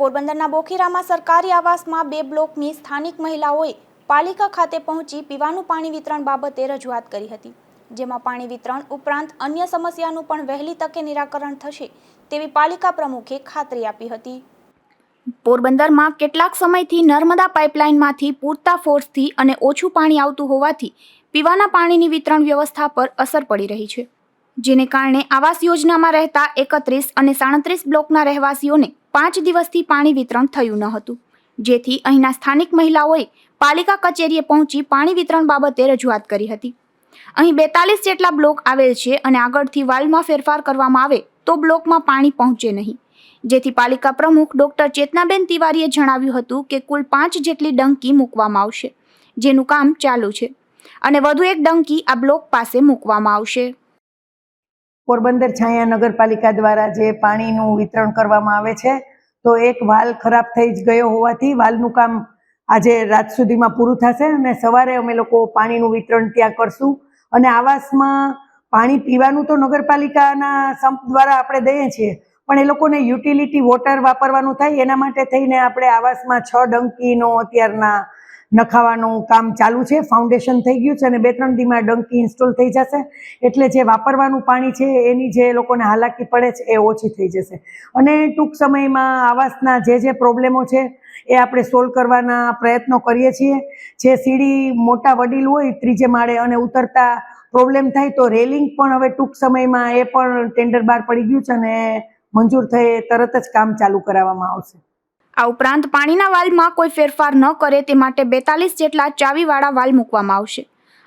પોરબંદરના બોખીરામાં સરકારી આવાસમાં બે બ્લોકની સ્થાનિક મહિલાઓએ પાલિકા ખાતે પહોંચી પીવાનું પાણી વિતરણ બાબતે રજૂઆત કરી હતી. જેમાં પાણી વિતરણ ઉપરાંત અન્ય સમસ્યાનું પણ વહેલી તકે નિરાકરણ થશે તેવી પાલિકા પ્રમુખે ખાતરી આપી હતી. પોરબંદરમાં કેટલાક સમયથી નર્મદા પાઇપલાઇનમાંથી પૂરતા ફોર્સથી અને ઓછું પાણી આવતું હોવાથી પીવાના પાણીની વિતરણ વ્યવસ્થા પર અસર પડી રહી છે. જેને કારણે આવાસ યોજનામાં રહેતા એકત્રીસ અને સાડત્રીસ બ્લોકના રહેવાસીઓને પાંચ દિવસથી પાણી વિતરણ થયું ન હતું. જેથી અહીંના સ્થાનિક મહિલાઓએ પાલિકા કચેરીએ પહોંચી પાણી વિતરણ બાબતે રજૂઆત કરી હતી. અહીં બેતાલીસ જેટલા બ્લોક આવેલ છે અને આગળથી વાલ્વમાં ફેરફાર કરવામાં આવે તો બ્લોકમાં પાણી પહોંચે નહીં. જેથી પાલિકા પ્રમુખ ડોક્ટર ચેતનાબેન તિવારીએ જણાવ્યું હતું કે કુલ પાંચ જેટલી ડંકી મૂકવામાં આવશે, જેનું કામ ચાલુ છે. અને વધુ એક ડંકી આ બ્લોક પાસે મૂકવામાં આવશે. પોરબંદર છાયા નગરપાલિકા દ્વારા જે પાણીનું વિતરણ કરવામાં આવે છે, તો એક વાલ ખરાબ થઈ જ ગયો હોવાથી વાલનું કામ આજે રાત સુધીમાં પૂરું થશે અને સવારે અમે લોકો પાણીનું વિતરણ ત્યાં કરશું. અને આવાસમાં પાણી પીવાનું તો નગરપાલિકાના સંપ દ્વારા આપણે દઈએ છીએ, પણ એ લોકોને યુટિલિટી વોટર વાપરવાનું થાય, એના માટે થઈને આપણે આવાસમાં છ ડંકીનો અત્યારના નખાવાનું કામ ચાલુ છે ફાઉન્ડેશન થઈ ગયું છે અને બે ત્રણ દીમાં ડંકી ઇન્સ્ટોલ થઈ જશે. એટલે જે વાપરવાનું પાણી છે, એની જે લોકોને હાલાકી પડે છે, એ ઓછી થઈ જશે. અને ટૂંક સમયમાં આવાસના જે જે પ્રોબ્લેમો છે, એ આપણે સોલ્વ કરવાના પ્રયત્નો કરીએ છીએ. જે સીડી મોટા વડીલ હોય, ત્રીજે માળે અને ઉતરતા પ્રોબ્લેમ થાય તો રેલિંગ પણ હવે ટૂંક સમયમાં એ પણ ટેન્ડર બહાર પડી ગયું છે અને મંજૂર થઈ તરત જ કામ ચાલુ કરાવવામાં આવશે. આ ઉપરાંત પાણીના વાલ્વમાં કોઈ ફેરફાર ન કરે તે માટે બેતાલીસ જેટલા ચાવીવાળા વાલ મૂકવામાં આવશે.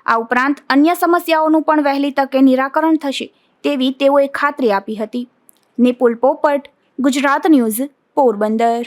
આ ઉપરાંત અન્ય સમસ્યાઓનું પણ વહેલી તકે નિરાકરણ થશે તેવી તેઓએ ખાતરી આપી હતી. નિપુલ પોપટ, ગુજરાત ન્યૂઝ, પોરબંદર.